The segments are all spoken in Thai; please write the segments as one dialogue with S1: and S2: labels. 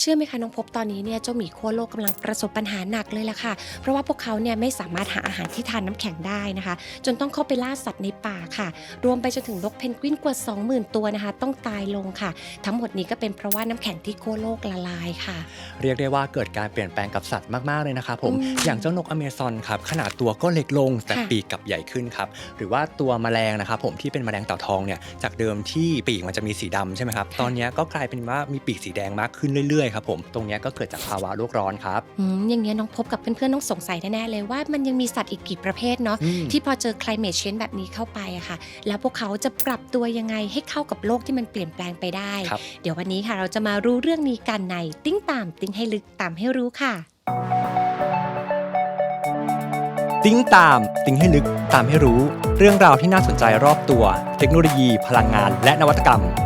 S1: เชื่อไหมคะน้องพบตอนนี้เนี่ยเจ้าหมีขั้วโลกกำลังประสบปัญหาหนักเลยล่ะค่ะ เพราะว่าพวกเขาเนี่ยไม่สามารถหาอาหารที่ทานน้ำแข็งได้นะคะ จนต้องเข้าไปล่าสัตว์ในป่าค่ะ รวมไปจนถึงนกเพนกวินกว่า 20,000 ตัวนะคะ ต้องตายลงค่ะ ทั้งหมดนี้ก็เป็นเพราะว่าน้ำแข็งที่ขั้วโลกละลายค่ะ
S2: เรียกได้ว่าเกิดการเปลี่ยนแปลงกับสัตว์มากๆเลยนะครับผม
S1: อืม
S2: อย่างเจ้านกอเมซอนครับขนาดตัวก็เล็กลงแต่
S1: ค่ะ
S2: ปีกกลับใหญ่ขึ้นครับหรือว่าตัวแมลงนะครับผมที่เป็นแมลงเต่าทองเนี่ยจากเดิมที่ปีกมันจะมีสีดำใช่ไหมครับตอนเนี้ยก็กลายเป็นว่ามีปีกสีแดงมากขึ้นเรื่อยๆครับผมตรงเนี้ยก็เกิดจากภาวะโลกร้อนครับ
S1: อืมอย่างเงี้ยน้องพบกับเพื่อนๆ ต้องสงสัยแน่ๆเลยว่ามันยังมีสัตว์อีกกี่ประเภทเนาะ
S2: อืม
S1: ที่พอเจอ climate change แบบนี้เข้าไปอะค่ะ แล้วพวกเขาจะปรับตัวยังไงให้เข้ากับโลกที่มันเปลี่ยนแปลงไปได้
S2: ครับ
S1: เดี๋ยววันนี้ค่ะเราจะมารู้เรื่องนี้กันในติ้งตามติ้งให้ลึกตามให้รู้ค่ะ
S2: ติ้งตาม ติ้งให้ลึกตามให้รู้ เรื่องราวที่น่าสนใจรอบตัว เทคโนโลยี พลังงาน และนวัตกรรม
S1: ชาวดาร์วิ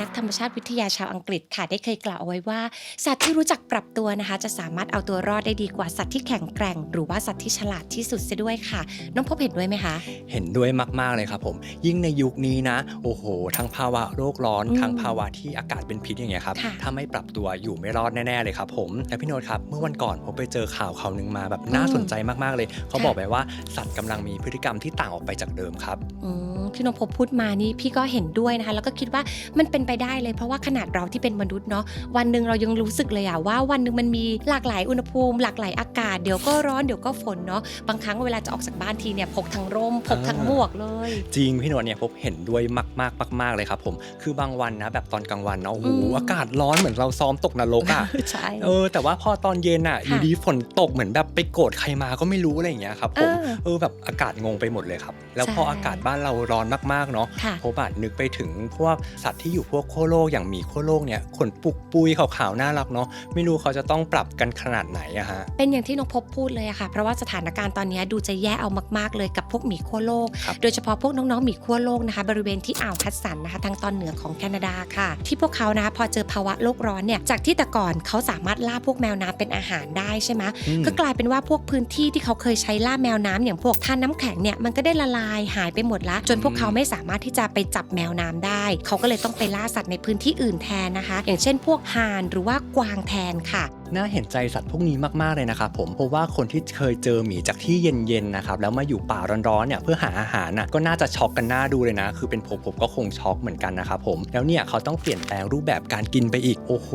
S1: นนะคะนักธรรมชาติวิทยาชาวอังกฤษค่ะได้เคยกล่าวเอาไว้ว่า สัตว์ที่รู้จักปรับตัวนะคะ จะสามารถเอาตัวรอดได้ดีกว่าสัตว์ที่แข็งแกร่ง หรือว่าสัตว์ที่ฉลาดที่สุดเสียด้วยค่ะ น้องพบเห็นด้วยไหมคะ
S2: เห็นด้วยมากๆเลยครับผม ยิ่งในยุคนี้นะ โอ้โห ทั้งภาวะโลกร้อน
S1: อืม
S2: ทั้งภาวะที่อากาศเป็นพิษอย่างเงี้ยครับ
S1: ค่ะ
S2: ถ้าไม่ปรับตัวอยู่ไม่รอดแน่ๆเลยครับผมแต่พี่โนตครับเมื่อวันก่อนผมไปเจอข่าวข่าวหนึ่งมาแบบน่าสนใจมากๆเลย เขา
S1: ค่ะ
S2: บอกไปว่าสัตว์กำลังมีพฤติกรรมที่ต่างออกไปจากเดิมครับ
S1: อืมที่น้องพบพูดมานี่พี่ก็เห็นด้วยนะคะ แล้วก็คิดว่ามันเป็นไปได้เลยเพราะว่าขนาดเราที่เป็นมนุษย์เนาะวันหนึ่งเรายังรู้สึกเลยอะว่าวันหนึ่งมันมีหลากหลายอุณหภูมิ หลากหลายอากาศเดี๋ยวก็ร้อนเดี๋ยวก็ฝนเนาะบางครั้งเวลาจะออกจากบ้านทีเนี่ยพกทั้งร่มพกทั้งหมวกเลย
S2: จริงพี่โนตเนี่ยผมเห็นด้วยมากๆมากๆเลยครับผมคือบางวันนะแบบตอนกลางวันเนาะโอ้โห
S1: อืม
S2: อากาศร้อนเหมือนเราซ้อมตกนรกอะ
S1: ใช่
S2: เออแต่ว่าพอตอนเย็นอะอ
S1: ค่ะ
S2: ยู่ดีฝนตกเหมือนแบบไปโกรธใครมาก็ไม่รู้อะไรอย่างเงี้ยครับผม
S1: เออ
S2: เออแบบอากาศงงไปหมดเลยครับ แล้ว
S1: ใช่
S2: พออากาศบ้านเราร้อนมากๆเนาะ
S1: ค่ะ
S2: ผมบาดนึกไปถึงพวกสัตว์ที่อยู่พวกขั้วโลกอย่างหมีขั้วโลกเนี่ยขนปุกปุยขาวๆน่ารักเนาะไม่รู้เขาจะต้องปรับกันขนาดไหนอะฮะ
S1: เป็นอย่างที่น้องพบพูดเลยอะค่ะ เพราะว่าสถานการณ์ตอนนี้ดูจะแย่เอามากๆเลยกับพวกหมีขั้วโลก
S2: ครับ
S1: โดยเฉพาะพวกน้องๆหมีขั้วโลกนะคะ บริเวณที่อ่าวฮัดสันนะคะ ทางตอนเหนือของแคนาดาค่ะ ที่พวกเขานะคะพอเจอภาวะโลกร้อนเนี่ยจากที่แต่ก่อนเขาสามารถล่าพวกแมวน้ำเป็นอาหารได้ใช่ไหม
S2: อืม
S1: ก็กลายเป็นว่าพวกพื้นที่ที่เขาเคยใช้ล่าแมวน้ำอย่างพวกท่าน้ำแข็งเนี่ยมันก็ได้ละลายหายไปหมดละจนพวกเขาไม่สามารถที่จะไปจับแมวน้ำได้ เขาก็เลยต้องไปล่าสัตว์ในพื้นที่อื่นแทนนะคะ อย่างเช่นพวกห่านหรือว่ากวางแทนค่ะ
S2: น่าเห็นใจสัตว์พวกนี้มากๆเลยนะครับผมเพราะว่าคนที่เคยเจอหมีจากที่เย็นๆนะครับแล้วมาอยู่ป่าร้อนๆเนี่ยเพื่อหาอาหารน่ะก็น่าจะช็อกกันหน้าดูเลยนะ คือเป็นผมผมก็คงช็อกเหมือนกันนะครับผมแล้วเนี่ยเขาต้องเปลี่ยนแปลงรูปแบบการกินไปอีกโอ้โห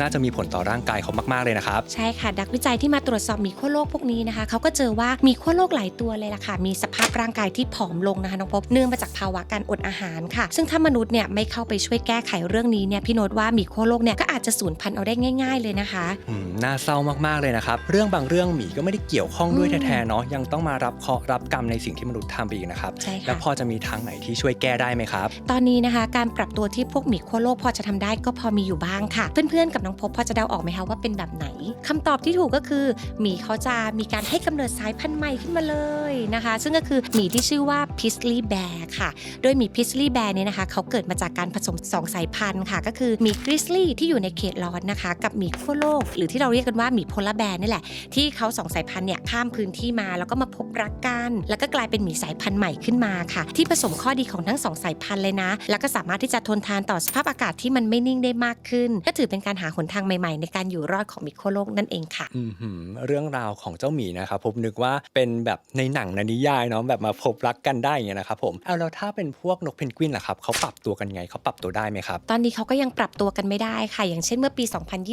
S2: น่าจะมีผลต่อร่างกายเขามากๆเลยนะครับ
S1: ใช่ค่ะนักวิจัยที่มาตรวจสอบหมีขั้วโลกพวกนี้นะคะเขาก็เจอว่ามีขั้วโลกหลายตัวเลยล่ะค่ะ มีสภาพร่างกายที่ผอมลงนะคะน้องพบเนื่องมาจากภาวะการอดอาหารค่ะ ซึ่งถ้ามนุษย์เนี่ยไม่เข้าไปช่วยแก้ไขเรื่องนี้เนี่ยพี่โน้ตว่าหมีขั้วโลกเนี่ยก็อาจจะสูญพันธุ์เอาได้ง่าย ๆเลยนะคะ
S2: น่าเศร้ามากๆเลยนะครับ เรื่องบางเรื่องหมีก็ไม่ได้เกี่ยวข้องด้วย
S1: อืม
S2: แท้ๆเนาะยังต้องมารับเคราะห์รับกรรมในสิ่งที่มนุษย์ทำไปอีกนะครับ
S1: ใช่
S2: แล้ว
S1: ค่ะ
S2: พอจะมีทางไหนที่ช่วยแก้ได้ไหมครับ
S1: ตอนนี้นะคะการปรับตัวที่พวกหมีขั้วโลกพอจะทำได้ก็พอมีอยู่บ้างค่ะ เพื่อนๆกับน้องพบพอจะเดาออกไหมคะว่าเป็นแบบไหนคำตอบที่ถูกก็คือหมีเขาจะมีการให้กำเนิดสายพันธุ์ใหม่ขึ้นมาเลยนะคะ ซึ่งก็คือหมีที่ชื่อว่าพิสลีแบร์ค่ะ โดยหมีพิสลีแบร์เนี่ยนะคะเขาเกิดมาจากการผสมสองสายพันธุ์ค่ะ ก็คือหมีกริซลี่ที่อยู่ในเขตร้อนนะคะ กับหมีขั้วโลก หรือที่เราเรียกกันว่าหมีโพลาร์แบร์นี่แหละ ที่เขาสองสายพันธุ์เนี่ยข้ามพื้นที่มาแล้วก็มาพบรักกัน แล้วก็กลายเป็นหมีสายพันธุ์ใหม่ขึ้นมาค่ะ ที่ผสมข้อดีของทั้งสองสายพันธุ์เลยนะ แล้วก็สามารถที่จะทนทานต่อสภาพอากาศที่มันไม่นิ่งได้มากขึ้นก็ถือเป็นการหาหนทางใหม่ๆ ในการอยู่รอดของหมีขั้วโลกนั่นเองค่ะ
S2: อืมเรื่องราวของเจ้าหมีนะครับผมนึกว่าเป็นแบบในหนังในนิยายเนาะแบบมาพบรักกันได้อย่างเงี้ยนะครับผมเอาแล้วถ้าเป็นพวกนกเพนกวินล่ะครับเขาปรับตัวกันไงเขาปรับตัวได้ไหมครับ
S1: ตอนนี้เขาก็ยังปรับตัวกันไม่ได้ค่ะ อย่างเช่นเมื่อปี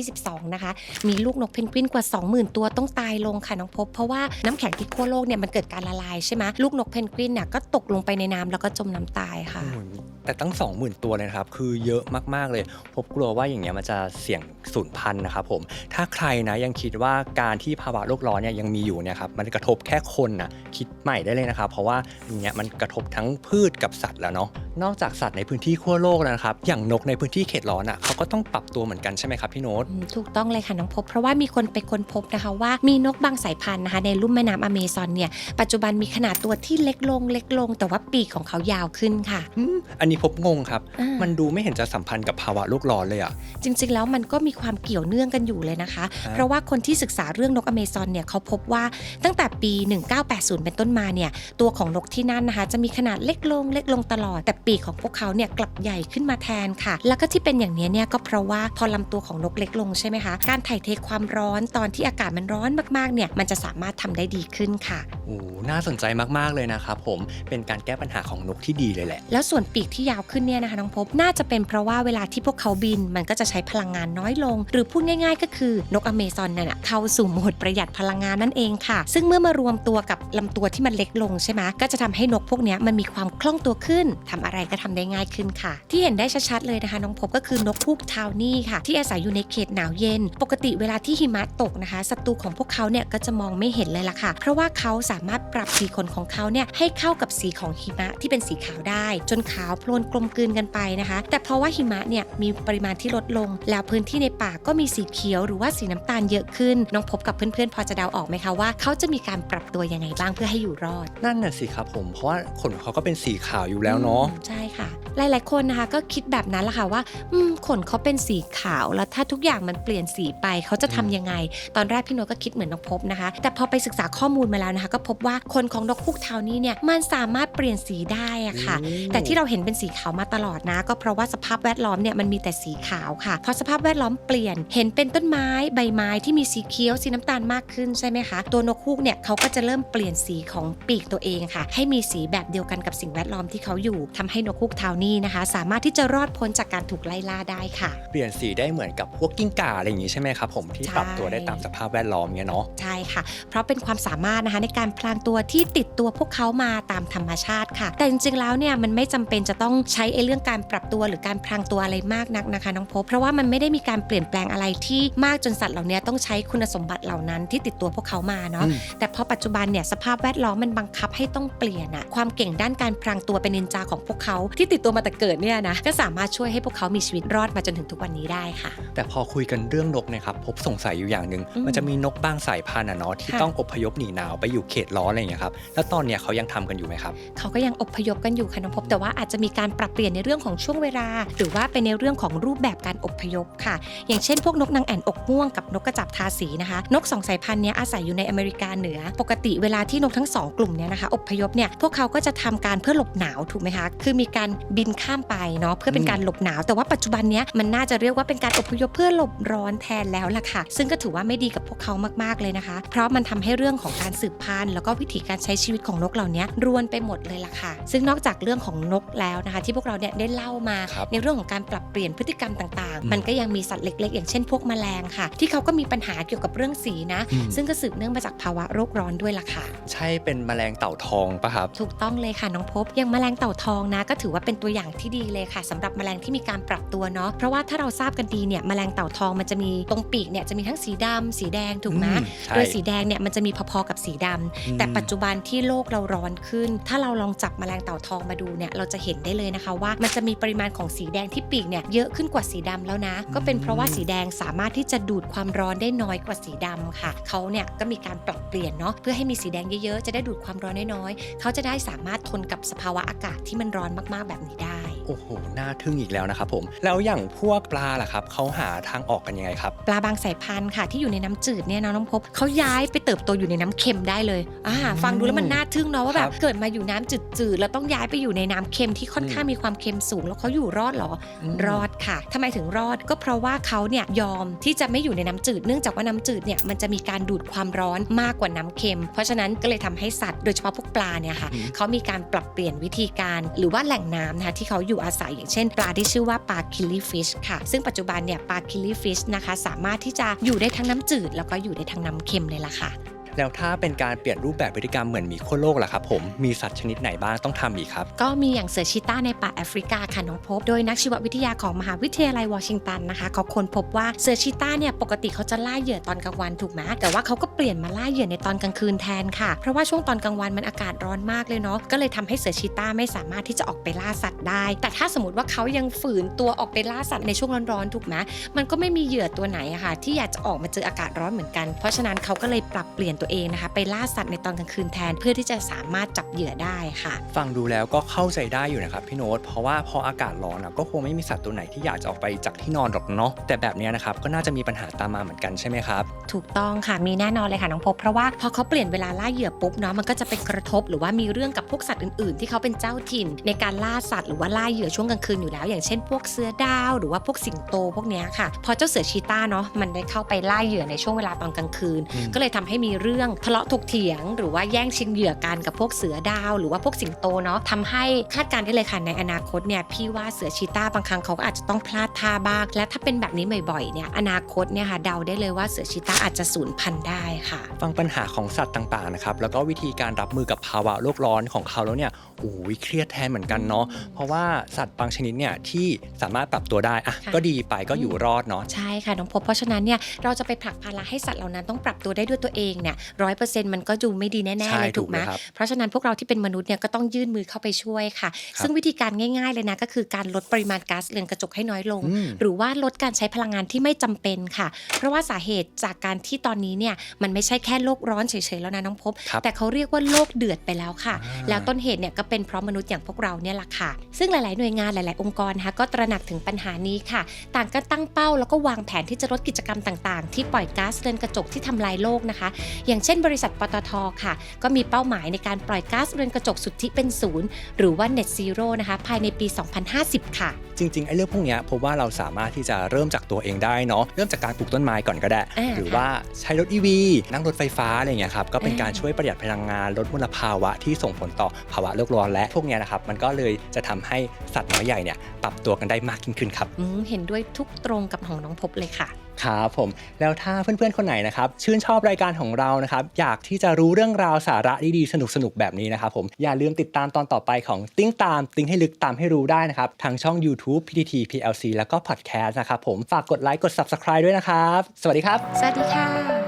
S1: 2022 นะคะ มีลูกนกเพนกวินกว่า 20,000 ตัวต้องตายลงค่ะน้องพบ เพราะว่าน้ำแข็งที่ขั้วโลกเนี่ยมันเกิดการละลายใช่ไหมลูกนกเพนกวินเนี่ยก็ตกลงไปในน้ำแล้วก็จมน้ำตายค่ะ
S2: โอ้ยแต่ตั้ง 20,000 ตัวเลยนะครับคือเยอะมากๆเลยผมกลัวว่าอย่างเงี้ยมันจะเสี่ยงสูญพันธุ์นะครับผมถ้าใครนะยังคิดว่าการที่ภาวะโลกร้อนเนี่ยยังมีอยู่เนี่ยครับมันกระทบแค่คนนะคิดใหม่ได้เลยนะครับ เพราะว่าอย่างเงี้ยมันกระทบทั้งพืชกับสัตว์แล้วเนาะนอกจากสัตว์ในพื้นที่ขั้วโลกแล้วนะครับ อย่างนกในพื้นที่เขตร้อนอะเขาก็ต้องปรับตัวเหมือนกันใช่ไหมครับพี่โน้ต
S1: อืมถูกต้องเลยค่ะน้องพบ เพราะว่ามีคนไปค้นพบนะคะว่ามีนกบางสายพันธุ์นะคะในลุ่มแม่น้ำอเมซอนเนี่ยปัจจุบันมีขนาดตัวที่เล็กลงเล็กลง แต่ว่าปีกของเขายาวขึ้นค่ะ
S2: อืมอันนี้พบงงครับ
S1: อ่า
S2: มันดูไม่เห็นจะสัมพันธ์กับภาวะโลกร้อนเลยอะ
S1: จริงๆ แล้วมันก็มีความเกี่ยวเนื่องกันอยู่เลยนะคะ
S2: ฮะ
S1: เพราะว่าคนที่ศึกษาเรื่องนกอเมซอนเนี่ยเขาพบว่าตั้งแต่ปี 1980 เป็นเป็นต้นมาเนี่ยตัวของนกที่นั่นนะคะ จะมีขนาดเล็กลงเล็กลงตลอด แต่ปีกของพวกเขาเนี่ยกลับใหญ่ขึ้นมาแทนค่ะ แล้วก็ที่เป็นอย่างนี้เนี่ยก็เพราะว่าพอลำตัวของนกเล็กลงใช่ไหมคะการถ่ายเทความร้อนตอนที่อากาศมันร้อนมากๆเนี่ยมันจะสามารถทำได้ดีขึ้นค่ะ
S2: โอ้น่าสนใจมากๆเลยนะครับผมเป็นการแก้ปัญหาของนกที่ดีเลยแหละ
S1: แล้วส่วนปีกที่ยาวขึ้นเนี่ยนะคะน้องพบน่าจะเป็นเพราะว่าเวลาที่พวกเขาบินมันก็จะใช้พลังงานน้อยลง หรือพูดง่าย ๆ ก็คือนกอเมซอนเนี่ยนะเข้าสู่โหมดประหยัดพลังงานนั่นเองค่ะ ซึ่งเมื่อมารวมตัวกับลำตัวที่มันเล็กลงใช่ไหมก็จะทำให้นกพวกนี้มันมีความคล่องตัวขึ้นทำอะไรก็ทำได้ง่ายขึ้นค่ะ ที่เห็นได้ชัดๆเลยนะคะ น้องพบก็คือนกฮูกทาวนี่ค่ะ ที่อาศัยอยู่ในเขตหนาวเย็น ปกติเวลาที่หิมะตกนะคะศัตรูของพวกเขาเนี่ยก็จะมองไม่เห็นเลยล่ะค่ะ เพราะว่าเขาสามารถปรับสีขนของเขาเนี่ยให้เข้ากับสีของหิมะที่เป็นสีขาวได้ จนขาวโพลนกลมกลืนกันไปนะคะ แต่เพราะว่าหิมะเนี่ยมีปริมาณที่ลดลง แล้วพื้นที่ในป่าก็มีสีเขียวหรือว่าสีน้ำตาลเยอะขึ้น น้องพบกับเพื่อนๆพอจะเดาออกไหมคะว่าเขาจะมีการปรับตัวยังไงบ้างเพื่อให้อยู่รอด
S2: นั่นน่ะสิครับผมเพราะว่าขนเขาก็เป็นสีขาวอยู่แล้วเนาะ
S1: อืมใช่ค่ะ หลาย ๆ คนนะคะก็คิดแบบนั้นแหละค่ะว่าอืมขนเขาเป็นสีขาวแล้วถ้าทุกอย่างมันเปลี่ยนสีไปเขาจะทำยังไง ตอนแรกพี่โนตก็คิดเหมือนนกพบนะคะ แต่พอไปศึกษาข้อมูลมาแล้วนะคะ ก็พบว่าขนของนกฮูกเทานี้เนี่ยมันสามารถเปลี่ยนสีได้อะค่ะ
S2: อืม
S1: แต่ที่เราเห็นเป็นสีขาวมาตลอดนะ ก็เพราะว่าสภาพแวดล้อมเนี่ยมันมีแต่สีขาวค่ะพอสภาพแวดล้อมเปลี่ยนเห็นเป็นต้นไม้ใบไม้ที่มีสีเขียวสีน้ำตาลมากขึ้นใช่ไหมคะตัวนกฮูกเนี่ยเขาก็จะเริ่มเปลี่ยนสีของปีกตัวเองค่ะ ให้มีสีแบบเดียวกันกับสิ่งแวดล้อมที่เขาอยู่ทำให้นกฮูกเทานี่นะคะ สามารถที่จะรอดพ้นจากการถูกไล่ล่าได้ค่ะ
S2: เปลี่ยนสีได้เหมือนกับพวกกิ้งก่าอะไรอย่างงี้ใช่ไหมครับผมที่
S1: ใช่
S2: ปรับตัวได้ตามสภาพแวดล้อมเงี้ยเนาะ
S1: ใช่ค่ะ เพราะเป็นความสามารถนะคะในการพลางตัวที่ติดตัวพวกเขามาตามธรรมชาติค่ะ แต่จริงๆแล้วเนี่ยมันไม่จำเป็นจะต้องใช้ไอ้เรื่องการปรับตัวหรือการพลางตัวอะไรมากนักนะคะน้องพบเพราะว่ามันไม่ได้มีการเปลี่ยนแปลงอะไรที่มากจนสัตว์เหล่านี้ต้องใช้คุณสมบัติเหล่านั้นที่ติดตัวพวกเขามาเนาะ
S2: อืม
S1: แต่พอปัจจุบันเนี่ยสภาพแวดล้อมมันบังคับให้ต้องเปลี่ยนอะความเก่งด้านการพลางตัวเป็นนินจาของพวกเขาที่ติดตัวมาแต่เกิดเนี่ยนะก็สามารถช่วยให้พวกเขามีชีวิตรอดมาจนถึงทุกวันนี้ได้ค่ะ
S2: แต่พอคุยกันเรื่องนกเนะครับพบสงสัยอยู่อย่างหนึ่ง
S1: อืม
S2: มันจะมีนกบางสายพันธุ์อะเนาะที่
S1: ค่ะ
S2: ต้องอพยพหนีหนาวไปอยู่เขตร้อนอะไรอย่างเงี้ยครับแล้วตอนเนี้ยเขายังทำกันอยู่ไหมครับ
S1: เขาก็ยังอพยพกันอยู่ค่ะน้องพบแต่ว่าอาจจะมีการปรับเปลี่ยนในเรื่องของช่วงเวลา หรือว่าเป็นในเรื่องของรูปแบบการอพยพค่ะ อย่างเช่น พวกนกนางแอ่นอกม่วงกับนกกระจับทาสีนะคะ นกสองสายพันธุ์เนี้ยอาศัยอยู่ในอเมริกาเหนือ ปกติเวลาที่นกทั้งสองกลุ่มเนี้ยนะคะอพยพเนี่ยพวกเขาก็จะทำการเพื่อหลบหนาวถูกไหมคะคือมีการบินข้ามไปเนาะเพื่อเป็นการหลบหนาว แต่ว่าปัจจุบันเนี้ยมันน่าจะเรียกว่าเป็นการอพยพเพื่อหลบร้อนแทนแล้วล่ะค่ะ ซึ่งก็ถือว่าไม่ดีกับพวกเขามากๆเลยนะคะ เพราะมันทำให้เรื่องของการสืบพันธุ์แล้วก็วิถีการใช้ชีวิตของนกเหล่านี้รวนไปหมดเลยล่ะค่ะ ซึ่งนอกจากเรื่องของนกแล้วนะคะ ที่พวกเราเนี่ยได้เล่ามา
S2: ครับ
S1: ในเรื่องของการปรับเปลี่ยนพฤติกรรมต่าง
S2: อืม
S1: ๆมันก็ยังมีสัตว์เล็ก ๆ อย่างเช่นพวกแมลงค่ะ ที่เขาก็มีปัญหาเกี่ยวกับเรื่องสีนะ
S2: อืม
S1: ซึ่งก็สืบเนื่องมาจากภาวะโรคร้อนด้วยล่ะค่ะ
S2: ใช่เป็นแมลงเต่าทองปะครับ
S1: ถูกต้องเลยค่ะน้องพบอย่างแมลงเต่าทองนะ ก็ถือว่าเป็นตัวอย่างที่ดีเลยค่ะสำหรับแมลงที่มีการปรับตัวเนาะเพราะว่าถ้าเราทราบกันดีเนี่ยแมลงเต่าทองมันจะมีตรงปีกเนี่ยจะมีทั้งสีดำสีแดงถูกไหม
S2: อืมใช่
S1: โดยสีแดงเนี่ยมันจะมีพอๆกับสีดำแต่ปัจจุบันที่โลกเราร้อนขึ้น ถ้าเราลองจับแมลงเต่าทองมาดูเนี่ยเราจะเห็นได้เลยนะคะว่า มันจะมีปริมาณของสีแดงที่ปีกเนี่ยเยอะขึ้นกว่าสีดำแล้วนะ ก็เป็นเพราะว่าสีแดงสามารถที่จะดูดความร้อนได้น้อยกว่าสีดำค่ะเขาเนี่ยก็มีการปรับเปลี่ยนเนาะเพื่อให้มีสีแดงเยอะๆ จะได้ดูดความร้อนน้อยๆ เขาจะได้สามารถทนกับสภาวะอากาศที่มันร้อนมากๆแบบนี้ได้
S2: โอ้โหน่าทึ่งอีกแล้วนะครับผม แล้วอย่างพวกปลาล่ะครับเขาหาทางออกกันยังไงครับ
S1: ปลาบางสายพันธุ์ค่ะ ที่อยู่ในน้ำจืดเนี่ยนะน้องพบเขาย้ายไปเติบโตอยู่ในน้ำเค็มได้เลยอ่าฟังดูแล้วมันน่าทึ่งเนาะว่าแบบ
S2: ครับ
S1: เกิดมาอยู่น้ำจืดๆแล้วต้องย้ายไปอยู่ในน้ำเค็มที่ค่อนข้างมีความเค็มสูง แล้วเขาอยู่รอดเหรอ
S2: ม
S1: รอดค่ะทำไมถึงรอดก็เพราะว่าเขาเนี่ยยอมที่จะไม่อยู่ในน้ำจืด เนื่องจากว่าน้ำจืดเนี่ยมันจะมีการดูดความร้อนมากกว่าน้ำเค็ม เพราะฉะนั้นก็เลยทำให้สัตว์โดยเฉพาะพวกปลาเนี่ยค่ะ
S2: อืม
S1: เขามีการปรับเปลี่ยนวิธีการหรือว่าแหล่งน้ำนะคะที่เขาอยู่อาศัย อย่างเช่น ปลาที่ชื่อว่าปลาคิลลี่ฟิชค่ะ ซึ่งปัจจุบันเนี่ยปลาคิลลี่ฟิชนะคะ สามารถที่จะอยู่ได้ทั้งน้ำจืด แล้วก็อยู่ได้ทั้งน้ำเค็มเลยล่ะค่ะ
S2: แล้วถ้าเป็นการเปลี่ยนรูปแบบพฤติกรรมเหมือนหมีขั้วโลกล่ะครับผมมีสัตว์ชนิดไหนบ้างต้องทำอีกครับ
S1: ก็มีอย่างเสือชีต้าในป่าแอฟริกาค่ะน้องพบ โดยนักชีววิทยาของมหาวิทยาลัยวอชิงตันนะคะเขาค้นพบว่าเสือชีต้าเนี่ยปกติเขาจะล่าเหยื่อตอนกลางวันถูกไหมแต่ว่าเขาก็เปลี่ยนมาล่าเหยื่อในตอนกลางคืนแทนค่ะ เพราะว่าช่วงตอนกลางวันมันอากาศร้อนมากเลยเนาะก็เลยทำให้เสือชีต้าไม่สามารถที่จะออกไปล่าสัตว์ได้ แต่ถ้าสมมติว่าเขายังฝืนตัวออกไปล่าสัตว์ในช่วงร้อนๆถูกไหมมันก็ไม่มีเหยื่อตัวไหนอะค่ะที่อยากจะออกมาเจออากาศร้อนเหมือนกัน เพราะฉะนั้นเขาก็เลยปรับเปลี่ยนตัวเองนะคะ ไปล่าสัตว์ในตอนกลางคืนแทน เพื่อที่จะสามารถจับเหยื่อได้ค่ะ
S2: ฟังดูแล้วก็เข้าใจได้อยู่นะครับพี่โน้ตเพราะว่าพออากาศร้อนอะก็คงไม่มีสัตว์ตัวไหนที่อยากจะออกไปจากที่นอนหรอกเนาะแต่แบบเนี้ยนะครับก็น่าจะมีปัญหาตามมาเหมือนกันใช่ไหมครับ
S1: ถูกต้องค่ะมีแน่นอนเลยค่ะน้องพบเพราะว่าพอเขาเปลี่ยนเวลาล่าเหยื่อปุ๊บเนาะมันก็จะไปกระทบหรือว่ามีเรื่องกับพวกสัตว์อื่นๆ ที่เขาเป็นเจ้าถิ่น ในการล่าสัตว์หรือว่าล่าเหยื่อช่วงกลางคืนอยู่แล้ว อย่างเช่น พวกเสือดาว หรือว่าพวกสิงโตพวกเนี้ยค่ะ พอเจ้าเสือชีต้าเนาะมันได้เข้าไปล่าเหยื่อในช่วงเวลาตอนกลางคืน
S2: อืม
S1: ก็เลยทำให้มีเรื่องทะเลาะถกเถียง หรือว่าแย่งชิงเหยื่อกันกับพวกเสือดาว หรือว่าพวกสิงโตเนาะทำให้คาดการณ์ได้เลยค่ะในอนาคตเนี่ยพี่ว่าเสือชีต้าบางครั้งเขาก็อาจจะต้องพลาดท่าบ้างและถ้าเป็นแบบนี้บ่อยๆเนี่ยอนาคตเนี่ยค่ะเดาได้เลยว่าเสือชีต้าอาจจะสูญพันธุ์ได้ค่ะ
S2: ฟังปัญหาของสัตว์ต่างๆนะครับแล้วก็วิธีการรับมือกับภาวะโลกร้อนของเขาแล้วเนี่ยโอ้ยเครียดแทนเหมือนกันเนาะเพราะว่าสัตว์บางชนิดเนี่ยที่สามารถปรับตัวได้อะ
S1: ค่ะ
S2: ก็ดีไปก็อยู่รอดเนาะ
S1: ใช่ค่ะน้องพบเพราะฉะนั้นเนี่ยเราจะไปผลักภาระให้สัตว์เหล่านั้นต้องปรับตัวได้ด้วยตัวเองเนี่ยร้อยเปอร์เซ็นต์มันก็ดูไม่ดีแน่ๆ
S2: ใช่
S1: เลยถูกไหม
S2: ถูกเลยครับ
S1: เพราะฉะนั้นพวกเราที่เป็นมนุษย์เนี่ยก็ต้องยื่นมือเข้าไปช่วยค่ะ
S2: ครับ
S1: ซึ่งวิธีการง่ายๆเลยนะก็คือการลดปริมาณก๊าซเรือนกระจกให้น้อยลง
S2: อืม
S1: หรือว่าลดการใช้พลังงานที่ไม่จำเป็นค่ะ เพราะว่าสาเหตุจากการที่ตอนนี้เนี่ยมันไม่ใช่แค่โลกร้อนเฉยๆแล้วนะน้องพบ
S2: ครับ
S1: แต่เขาเรียกว่าโลกเดือดไปแล้วค่ะ
S2: อ่า
S1: แล้วต้นเหตุเนี่ยก็เป็นเพราะมนุษย์อย่างพวกเราเนี่ยแหละค่ะ ซึ่งหลายๆหน่วยงานหลาย ๆ องค์กรนะคะก็ตระหนักถึงปัญหานี้ค่ะ ต่างก็ตั้งเป้าแล้วก็วางแผนที่จะลดกิจกรรมต่าง ๆ ที่ปล่อยก๊าซเรือนกระจกที่ทำลายโลกนะคะอย่างเช่นบริษัทปตทค่ะ ก็มีเป้าหมายในการปล่อยก๊าซเรือนกระจกสุทธิเป็นศูนย์หรือว่า net zero นะคะภายในปี 2050 ค่ะ
S2: จริงๆไอ้เรื่องพวกเนี้ยผมว่าเราสามารถที่จะเริ่มจากตัวเองได้เนาะเริ่มจากการปลูกต้นไม้ก่อนก็ได้
S1: อ่า
S2: หรือว่าใช้รถ EV นั่งรถไฟฟ้าอะไรอย่างเงี้ยครับก็เป็น
S1: อ่า
S2: การช่วยประหยัดพลังงานลดมลภาวะที่ส่งผลต่อภาวะโลกร้อนและพวกเนี้ยนะครับมันก็เลยจะทำให้สัตว์น้อยใหญ่เนี่ยปรับตัวกันได้มากยิ่งขึ้นครับ
S1: อืมเห็นด้วยทุกตรงกับของน้องพบเลยค่ะ
S2: ครับผมแล้วถ้าเพื่อนๆคนไหนนะครับชื่นชอบรายการของเรานะครับอยากที่จะรู้เรื่องราวสาระดีๆสนุกๆแบบนี้นะครับผมอย่าลืมติดตามตอนต่อไปของติ้งตามติ้งให้ลึกตามให้รู้ได้นะครับทางช่อง YouTube PTT PLC แล้วก็ Podcast นะครับผมฝากกดไลค์กด Subscribe ด้วยนะครับ สวัสดีครับ
S1: สวัสดีค่ะ